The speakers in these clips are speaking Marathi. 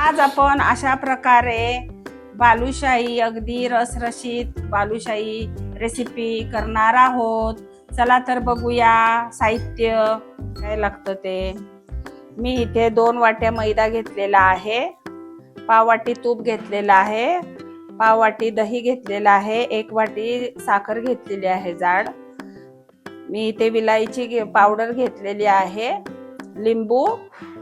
आज आपण अशा प्रकारे बालुशाही अगदी रसरशीत बालुशाही रेसिपी करणार आहोत. चला तर बघूया साहित्य काय लागतं ते. मी इथे दोन वाट्या मैदा घेतलेला आहे. पाव वाटी तूप घेतलेला आहे. पाव वाटी दही घेतलेला आहे. एक वाटी साखर घेतलेली आहे जाड. मी इथे विलायची घे- पावडर घेतलेली आहे. लिंबू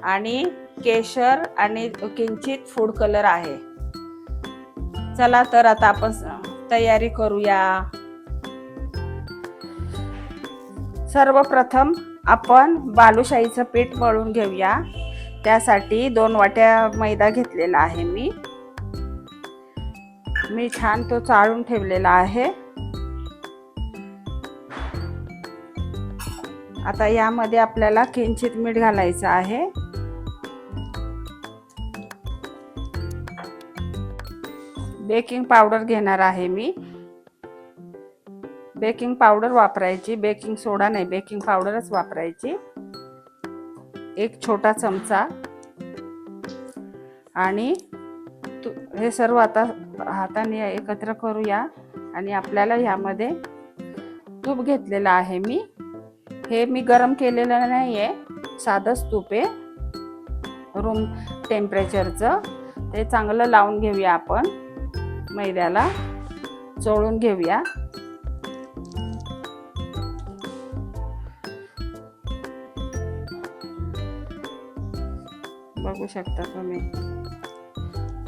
आणि केशर आणि किंचित फूड कलर आहे. चला तर आता आपण तयारी करूया. सर्वप्रथम आपण बालुशाहीचं पीठ मळून घेऊया. त्यासाठी दोन वाट्या मैदा घेतलेला आहे मी. मी छान तो चाळून ठेवलेला आहे. आता यामध्ये आपल्याला किंचित मीठ घालायचं आहे. बेकिंग पावडर घेणार आहे मी. बेकिंग पावडर वापरायची बेकिंग सोडा नाही बेकिंग पावडरच वापरायची. एक छोटा चमचा. आणि हे सर्व आता हाताने एकत्र करूया. आणि आपल्याला ह्यामध्ये तूप घेतलेलं आहे मी. हे मी गरम केलेलं नाही आहे साधंच तूप आहे. रूम टेम्परेचरचं ते चांगलं लावून घेऊया आपण. मैद्याला चोळून घेऊया. बघू शकता तुम्ही.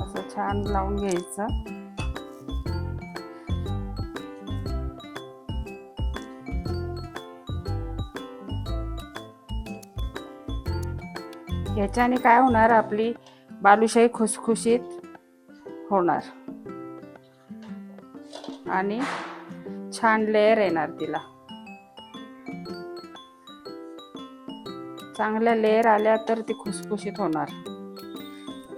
असं छान लावून घ्यायचं. ह्याच्याने काय होणार? आपली बालुशाही खुसखुशीत होणार. आणि छान लेअर येणार तिला. चांगल्या लेअर आल्या तर ती खुसखुशीत होणार.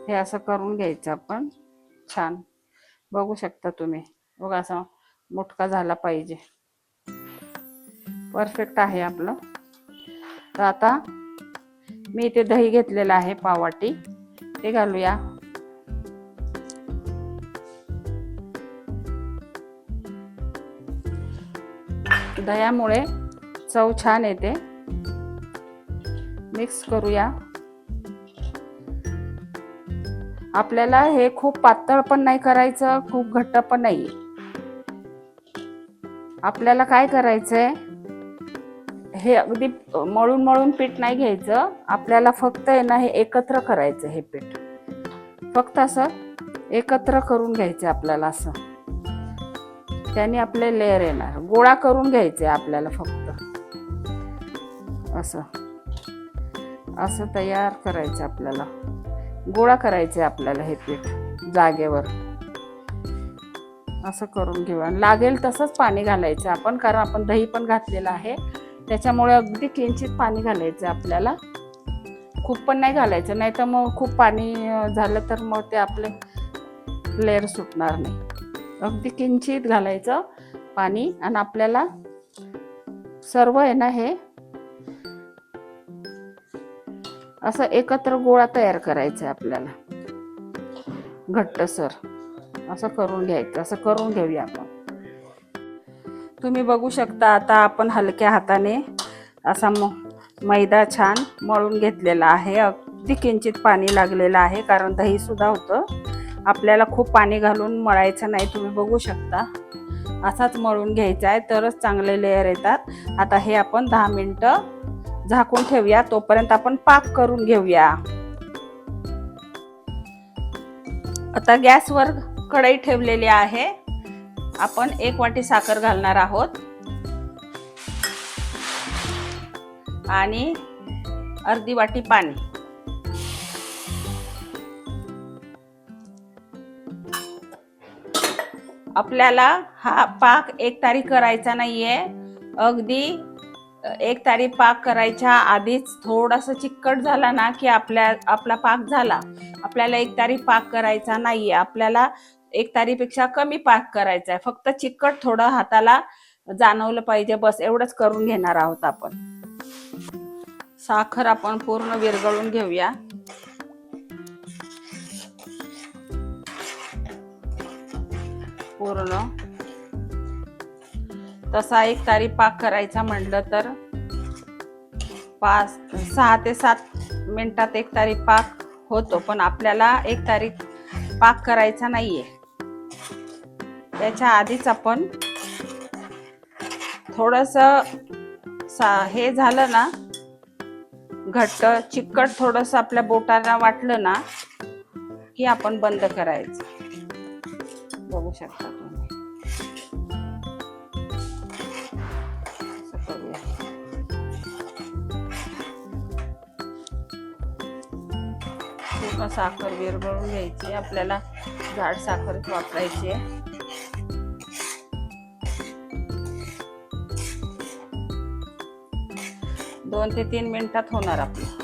हे असं करून घ्यायचं आपण. छान. बघू शकता तुम्ही. बघा असा मोठका झाला पाहिजे. परफेक्ट आहे आपलं. तर आता मी इथे दही घेतलेलं आहे पावाटी ते घालूया. दह्यामुळे चव छान येते. मिक्स करूया. आपल्याला हे खूप पातळ पण नाही करायचं खूप घट्ट पण नाही आपल्याला काय करायचंय? हे अगदी मळून मळून पीठ नाही घ्यायचं. आपल्याला फक्त आहे ना हे एकत्र करायचं हे पीठ. फक्त असं एकत्र करून घ्यायचं आपल्याला असं. त्याने आपले लेअर येणार. गोळा करून घ्यायचे आपल्याला फक्त. असं. असं तयार करायचं आपल्याला. गोळा करायचे आपल्याला हे पीठ जागेवर. असं करून घेऊ. आणि लागेल तसंच पाणी घालायचं आपण कारण आपण दही पण घातलेलं आहे. त्याच्यामुळे अगदी किंचित पाणी घालायचं आपल्याला. खूप पण नाही घालायचं. नाही तर मग खूप पाणी झालं तर मग ते आपले लेअर सुटणार नाही. अगदी किंचित घालायचं पाणी आणि आपल्याला सर्व आहे ना हे असं एकत्र गोळा तयार करायचा आहे आपल्याला. घट्टसर. असं करून घ्यायचं असं करून घेऊया आपण. तुम्ही बघू शकता आता आपण हलक्या हाताने असा म मैदा छान मळून घेतलेला आहे. अगदी किंचित पाणी लागलेलं आहे कारण दही सुद्धा होतं. आपल्याला खूप पाणी घालून मळायचं नाही तुम्ही बघू शकता. असाच मळून घ्यायचा आहे तरच चांगले लेअर येतात. आता हे आपण दहा मिनटं झाकून ठेवूया तोपर्यंत आपण पाक करून घेऊया. आता गॅसवर कढई ठेवलेली आहे. आपण एक वाटी साखर घालणार आहोत. आणि अर्धी वाटी पाणी. आपल्याला हा पाक एक तारी करायचा नाहीये. अगदी एक तारी पाक करायच्या आधीच थोडासा चिकट झाला ना की आपल्या आपला पाक झाला. आपल्याला एक तारी पाक करायचा नाहीये. आपल्याला एक तारीपेक्षा कमी पाक करायचा आहे फक्त चिकट थोडं हाताला जाणवलं पाहिजे. बस एवढंच करून घेणार आहोत आपण. साखर आपण पूर्ण विरघळून घेऊया. पूर्ण. तसा एक तारी पाक करायचा म्हणलं तर पाच सहा ते सात मिनिटात एक तारी पाक होतो पण आपल्याला एक तारी पाक करायचा नाहीये. त्याच्या आधीच आपण थोडस हे झालं ना घट्ट चिकट थोडस आपल्या बोटांना वाटलं ना की आपण बंद करायचं. बघू शकता तुम्ही. पूर्ण साखर विरघळून घ्यायची. आपल्याला झाड साखर वापरायची आहे. दोन ते तीन मिनिटात होणार आपलं.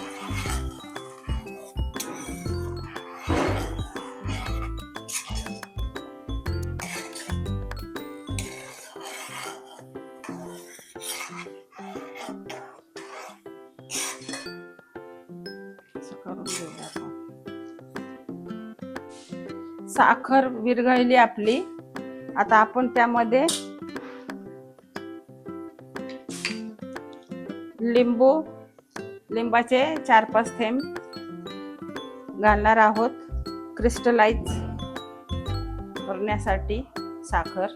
साखर विरघळली आपली. आता आपण त्यामध्ये लिंबू लिंबाचे चार पाच थेंब घालणार आहोत. क्रिस्टलाइज करण्यासाठी साखर.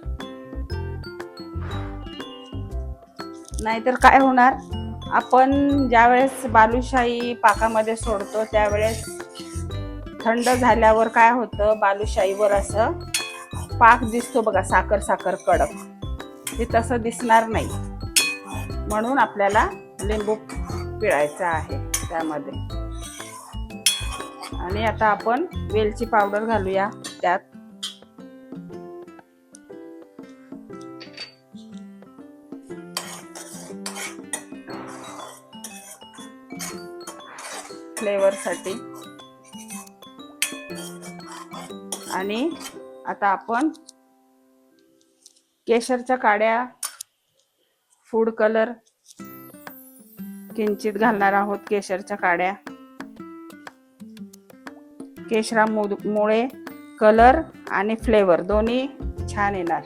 नाहीतर काय होणार? आपण ज्यावेळेस बालुशाही पाकामध्ये सोडतो त्यावेळेस थंड झाल्यावर काय होतं? बालुशाहीवर असं पाक दिसतो बघा साखर साखर कडक. ते तसं दिसणार नाही. म्हणून आपल्याला लिंबू पिळायचा आहे त्यामध्ये. आणि आता आपण वेलची पावडर घालूया त्यात. फ्लेवरसाठी. आणि आता आपण केशरच्या काड्या फूड कलर किंचित घालणार आहोत केशरच्या काड्या. केशरामुळे कलर आणि फ्लेवर दोन्ही छान येणार.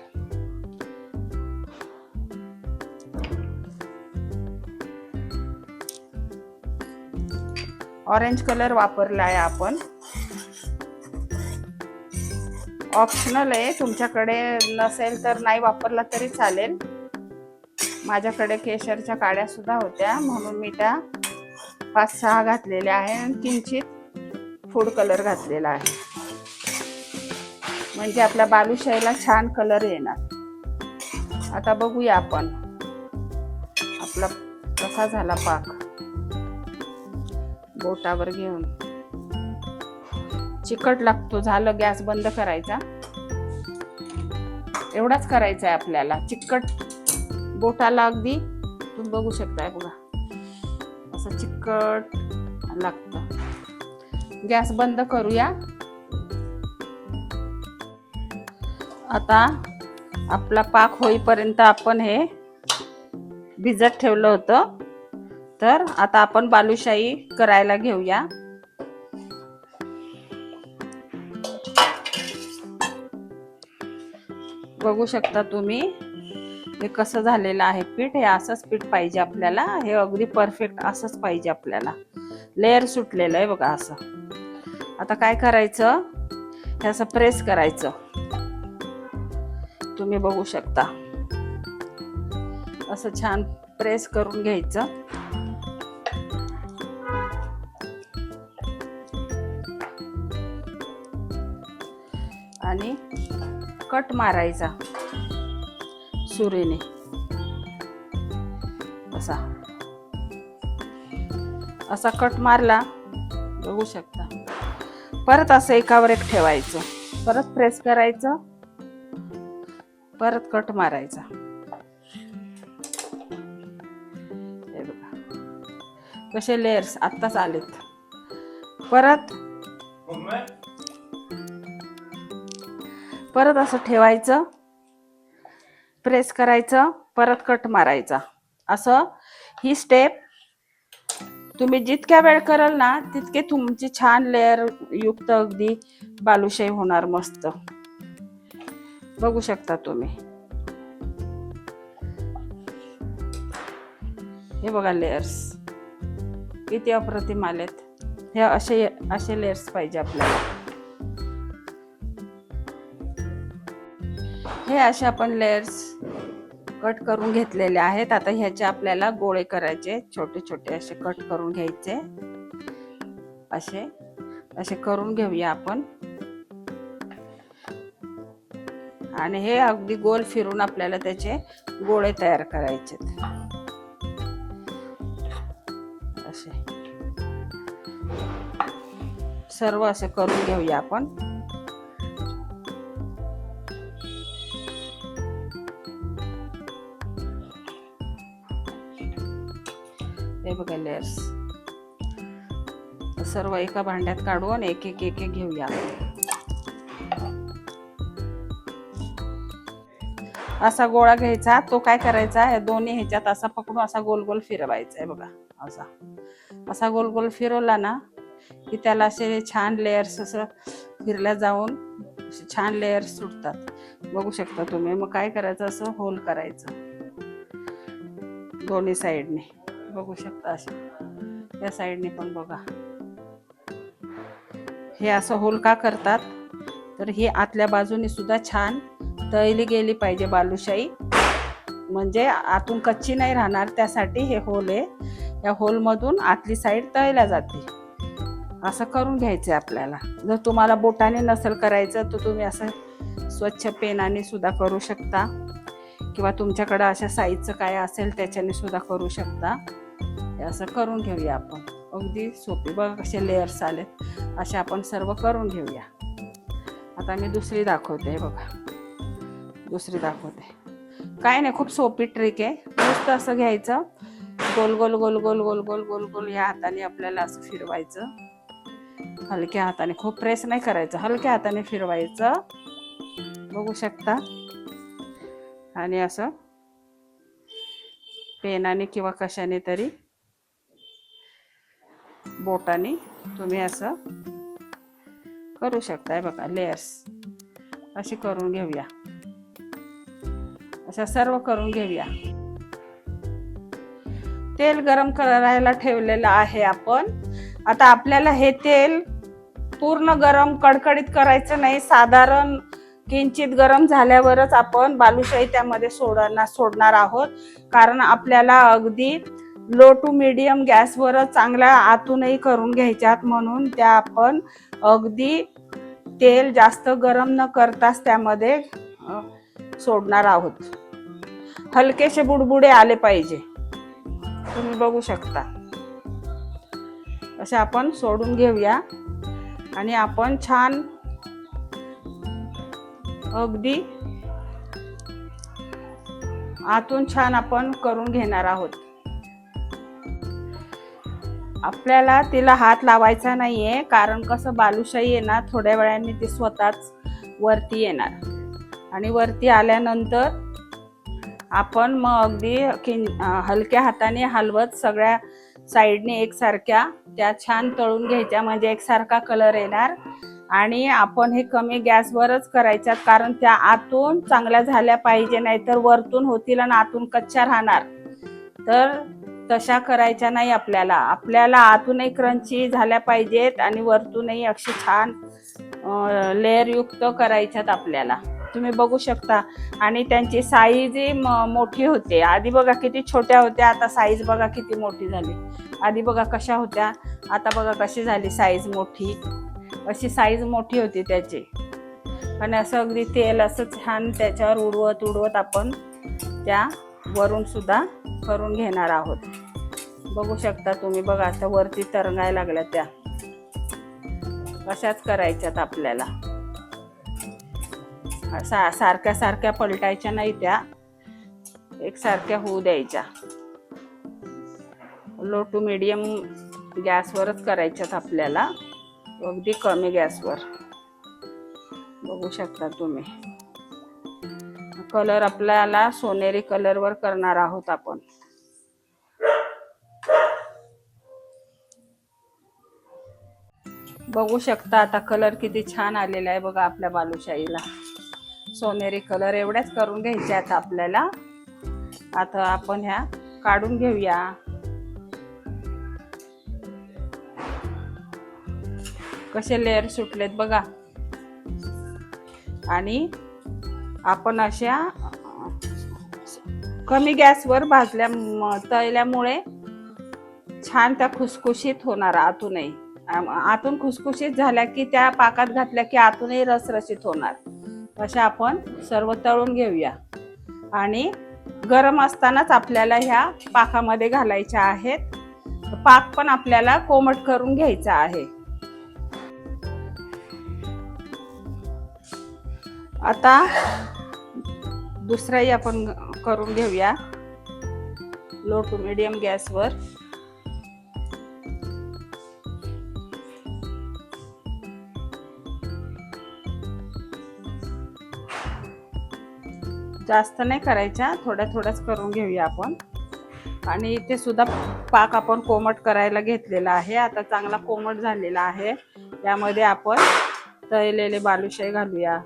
ऑरेंज कलर वापरला आहे आपण. ऑप्शनल आहे. तुमच्याकडे नसेल तर नाही वापरला तरी चालेल. माझ्याकडे केशरच्या काड्या सुद्धा होत्या म्हणून मी त्या पाच सहा घातलेल्या आहे आणि किंचित फूड कलर घातलेला आहे. म्हणजे आपल्या बालुशाहीला छान कलर येणार. आता बघूया आपण. आपला कसा झाला पाक. बोटावर घेऊन. चिकट लागतो झालं गॅस बंद करायचा. एवढाच करायचा आहे आपल्याला. चिकट बोटाला अगदी तुम्ही बघू शकताय बघा. असं चिकट लागतं. गॅस बंद करूया. आता आपला पाक होईपर्यंत आपण हे भिजत ठेवलं होतं. तर आता आपण बालुशाही करायला घेऊया. बघू शकता तुम्ही. हे कसं झालेलं आहे पीठ? हे असंच पीठ पाहिजे आपल्याला. हे अगदी परफेक्ट असंच पाहिजे आपल्याला. लेअर सुटलेलं आहे बघा असं. आता काय करायचं? हे असं प्रेस करायचं. तुम्ही बघू शकता. असं छान प्रेस करून घ्यायचं. कट मारायचा. सुरेने. असा. असा कट मारला बघू शकता. परत असं एकावर एक ठेवायचं. परत प्रेस करायचं. परत कट मारायचा. हे बघा. कसे लेयर्स आत्ताच आलेत. परत परत असं ठेवायचं प्रेस करायचं परत कट मारायचा. असं ही स्टेप तुम्ही जितक्या वेळ कराल ना तितके तुमची छान लेअर युक्त अगदी बालुशाही होणार मस्त. बघू शकता तुम्ही. हे बघा लेअर्स किती अप्रतिम आलेत. हे असे असे लेअर्स पाहिजे आपल्याला. हे असे आपण लेयर्स कट करून घेतलेले आहेत. आता ह्याचे आपल्याला गोळे करायचे. छोटे छोटे असे कट करून घ्यायचे. असे. असे करून घेऊया आपण. आणि हे अगदी गोल फिरून आपल्याला त्याचे गोळे तयार करायचे असे. सर्व असे करून घेऊया आपण. लेयर्स सर्व एका भांड्यात काढून एक एक एक एक घेऊया. असा गोळा घ्यायचा तो काय करायचा या दोन्ही ह्याच्यात असा पकडून असा गोल गोल फिरवायचा आहे बघा. असा. असा गोल गोल फिरवला ना की त्याला असे छान लेयर्स असं फिरल्या जाऊन छान लेयर्स सुटतात. बघू शकता तुम्ही. मग काय करायचं? असं होल करायचं. दोन्ही साईडने बघू शकता असे त्या साईडने पण बघा. हे असं होल का करतात. तर ही आतल्या बाजूने सुद्धा छान तळली गेली पाहिजे बालुशाही. म्हणजे आतून कच्ची नाही राहणार त्यासाठी हे होल आहे. या होलमधून आतली साईड तळल्या जाते. असं करून घ्यायचं आहे आपल्याला. जर तुम्हाला बोटाने नसेल करायचं तर तुम्ही असं स्वच्छ पेनाने सुद्धा करू शकता. किंवा तुमच्याकडं अशा साईजचं काय असेल त्याच्याने सुद्धा करू शकता. हे असं करून घेऊया आपण. अगदी सोपी बघा कसे लेयर्स आलेत. असे आपण सर्व करून घेऊया. आता मी दुसरी दाखवते हे बघा. दुसरी दाखवते. काय नाही खूप सोपी ट्रिक आहे. नुसतं असं घ्यायचं. गोल गोल गोल गोल गोल गोल गोल गोल या हाताने आपल्याला असं फिरवायचं. हलक्या हाताने खूप प्रेस नाही करायचं. हलक्या हाताने फिरवायचं. बघू शकता. आणि असं पेनाने किंवा कशाने तरी बोटाने तुम्ही असं करू शकताय बघा लेयर्स अशी करून घेऊया. अशा सर्व करून घेऊया. तेल गरम करायला ठेवलेलं आहे आपण. आता आपल्याला हे तेल पूर्ण गरम कडकडीत करायचं नाही. साधारण किंचित गरम झाल्यावरच आपण बालुशाही त्यामध्ये सोडणार सोडणार आहोत. कारण आपल्याला अगदी लो टू मिडियम गॅसवरच चांगल्या आतूनही करून घ्यायच्यात म्हणून त्या आपण अगदी तेल जास्त गरम न करताच त्यामध्ये सोडणार आहोत. हलकेसे बुडबुडे आले पाहिजे. तुम्ही बघू शकता. असे आपण सोडून घेऊया. आणि आपण छान अगदी आतून छान आपण करून घेणार आहोत. आपल्याला तिला हात लावायचा नाही आहे कारण कसं बालुशाही आहे ना थोड्या वेळाने ती स्वतःच वरती येणार. आणि वरती आल्यानंतर आपण मग अगदी किन हलक्या हाताने हलवत सगळ्या साईडने एकसारख्या त्या छान तळून घ्यायच्या म्हणजे एकसारखा कलर येणार. आणि आपण हे कमी गॅसवरच करायच्यात कारण त्या आतून चांगल्या झाल्या पाहिजे नाहीतर वरतून होतील आणि आतून कच्च्या राहणार. तर तशा करायच्या नाही आपल्याला. आपल्याला आतूनही क्रंची झाल्या पाहिजेत आणि वरतूनही अशी छान लेअरयुक्त करायच्यात आपल्याला. तुम्ही बघू शकता. आणि त्यांची साईज मोठी होते. आधी बघा किती छोट्या होत्या आता साईज बघा किती मोठी झाली. आधी बघा कशा होत्या आता बघा कशी झाली साईज मोठी. अशी साईज मोठी होती त्याची. आणि असं अगदी तेल असं छान त्याच्यावर उडवत उडवत आपण त्या वरून सुद्धा करून घेणार आहोत. बघू शकता तुम्ही बघा आता वरती तरंगाय लागल्या त्या. अशाच करायच्यात आपल्याला? सा सारख्या सारख्या पलटायच्या नाही त्या. एकसारख्या होऊ द्यायच्या. लो टू मिडियम गॅसवरच करायच्यात आपल्याला. अगदी कमी गॅसवर. बघू शकता तुम्ही. कलर आपल्याला सोनेरी कलरवर करणार आहोत आपण. बघू शकता आता कलर किती छान आलेला आहे बघा आपल्या बालुशाहीला. सोनेरी कलर एवढ्याच करून घ्यायच्या आता आपल्याला. आता आपण ह्या काढून घेऊया. कसे लेअर सुटलेत बघा. आणि आपण अशा कमी गॅसवर भाजल्या तळल्यामुळे छान त्या खुसखुशीत होणार आतूनही. आतून खुसखुशीत झाल्या की त्या पाकात घातल्या की आतूनही रसरशीत होणार. अशा आपण सर्व तळून घेऊया. आणि गरम असतानाच आपल्याला ह्या पाकामध्ये घालायच्या आहेत. पाक पण आपल्याला कोमट करून घ्यायचा आहे. आता दुसराही आपण करून घेऊया. लो टू मिडियम गॅसवर जास्त नाही करायच्या थोड्या थोड्याच करून घेऊया आपण. आणि इथे सुद्धा पाक आपण कोमट करायला घेतलेला आहे. आता चांगला कोमट झालेला आहे. त्यामध्ये आपण तळलेले बालुशाही घालूया.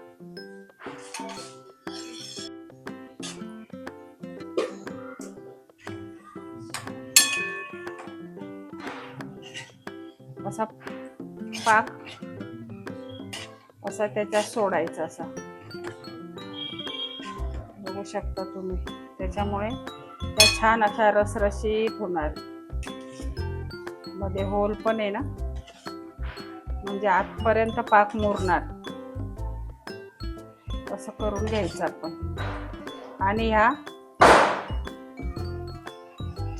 असा पाक असा त्याच्यात सोडायचा असा. बघू शकता तुम्ही. त्याच्यामुळे त्या छान अशा रसरशीत होणार. मध्ये होल पण आहे ना? म्हणजे आतपर्यंत पाक मुरणार. असं करून घ्यायचं आपण. आणि ह्या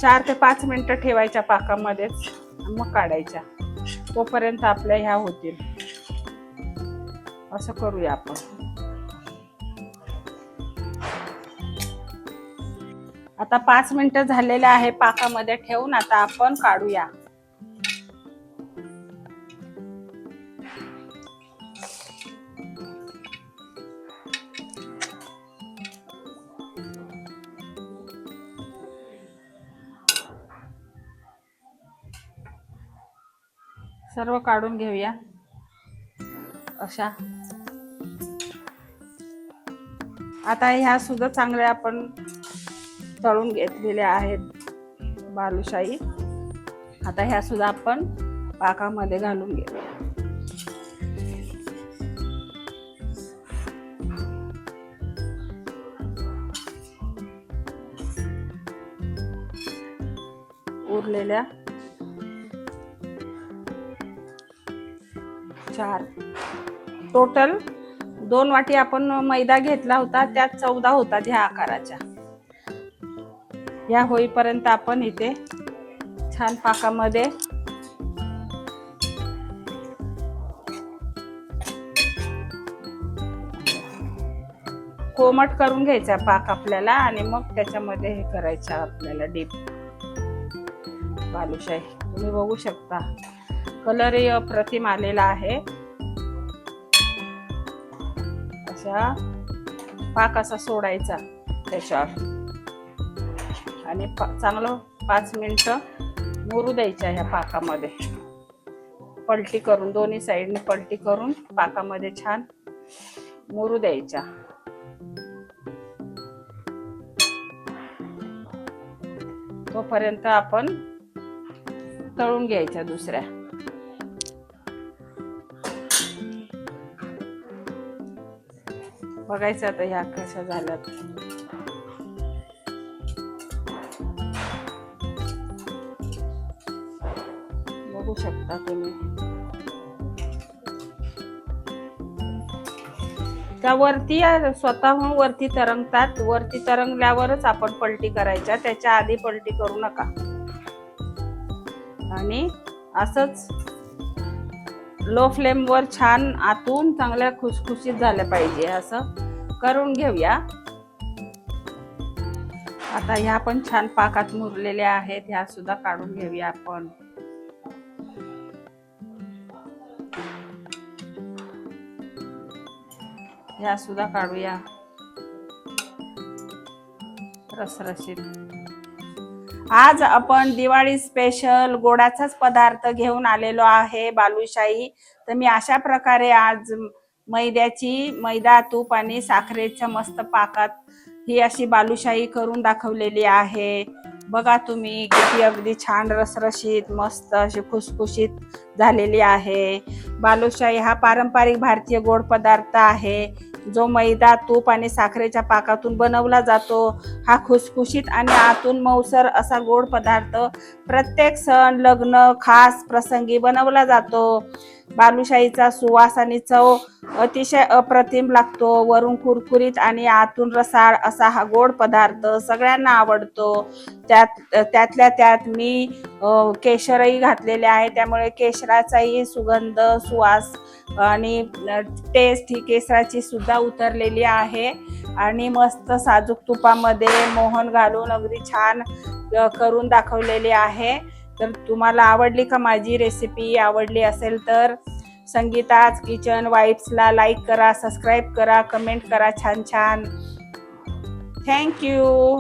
चार ते पाच मिनिटं ठेवायच्या पाकामध्येच मग काढायच्या. तोपर्यंत आपल्या ह्या होतील. असं करूया आपण. आता पाच मिनिटं झालेले आहे पाकामध्ये ठेवून आता आपण काढूया. सर्व काढून घेऊया. अशा. आता ह्या सुद्धा चांगल्या आपण तळून घेतलेल्या आहेत बालुशाही. आता ह्या सुद्धा आपण पाकामध्ये घालून घेऊया. उरलेल्या चार. टोटल दोन वाटी आपण मैदा घेतला होता त्यात चौदा होतात ह्या आकाराच्या. या होईपर्यंत आपण इथे छान पाकामध्ये कोमट करून घ्यायचा पाक आपल्याला आणि मग त्याच्यामध्ये हे करायचं आपल्याला डीप बालुशाही. तुम्ही बघू शकता. कलरही अप्रतिम आलेला आहे. अशा पाक असा सोडायचा त्याच्यावर. आणि पा- चांगलं पाच मिनटं मुरू द्यायच्या ह्या पाकामध्ये. पलटी करून दोन्ही साईडने पलटी करून पाकामध्ये छान मुरू द्यायच्या. तोपर्यंत आपण तळून घ्यायच्या दुसऱ्या. बघायचं आता ह्या कशा झाल्यात. बघू शकता तुम्ही. त्या वरती स्वतःहून वरती तरंगतात. वरती तरंगल्यावरच आपण पलटी करायच्या. त्याच्या आधी पलटी करू नका. आणि असंच लो फ्लेमवर छान आतून चांगल्या खुसखुशीत झाल्या पाहिजे असं करून घेऊया. आता ह्या पण छान पाकात मुरलेल्या आहेत ह्या सुद्धा काढून घेऊया आपण. ह्या सुद्धा काढूया. रसरशीत. आज आपण दिवाळी स्पेशल गोडाचाच पदार्थ घेऊन आलेलो आहे बालुशाही. तर मी अशा प्रकारे आज मैद्याची मैदा तूप आणि साखरेच्या मस्त पाकात ही अशी बालुशाही करून दाखवलेली आहे. बघा तुम्ही किती अगदी छान रसरशीत मस्त अशी खुसखुशीत झालेली आहे. बालुशाही हा पारंपरिक भारतीय गोड पदार्थ आहे. जो मैदा तूप आणि साखरेच्या पाकातून बनवला जातो हा खुसखुशीत आणि आतून मऊसर असा गोड पदार्थ प्रत्येक सण लग्न खास प्रसंगी बनवला जातो. बालुशाहीचा सुवास आणि चव अतिशय अप्रतिम लागतो. वरून कुरकुरीत आणि आतून रसाळ असा हा गोड पदार्थ सगळ्यांना आवडतो. त्यात त्यातल्या त्यात मी केशरही घातलेले आहे. त्यामुळे केशराचाही सुगंध सुवास आणि टेस्ट ही केसराची सुद्धा उतरलेली आहे. आणि मस्त साजूक तुपामध्ये मोहन घालून अगदी छान करून दाखवलेली आहे. तर तुम्हाला आवडली का माझी रेसिपी आवडली असेल तर संगीताज किचन वाईब्सला लाईक करा सबस्क्राईब करा कमेंट करा छान छान. थँक्यू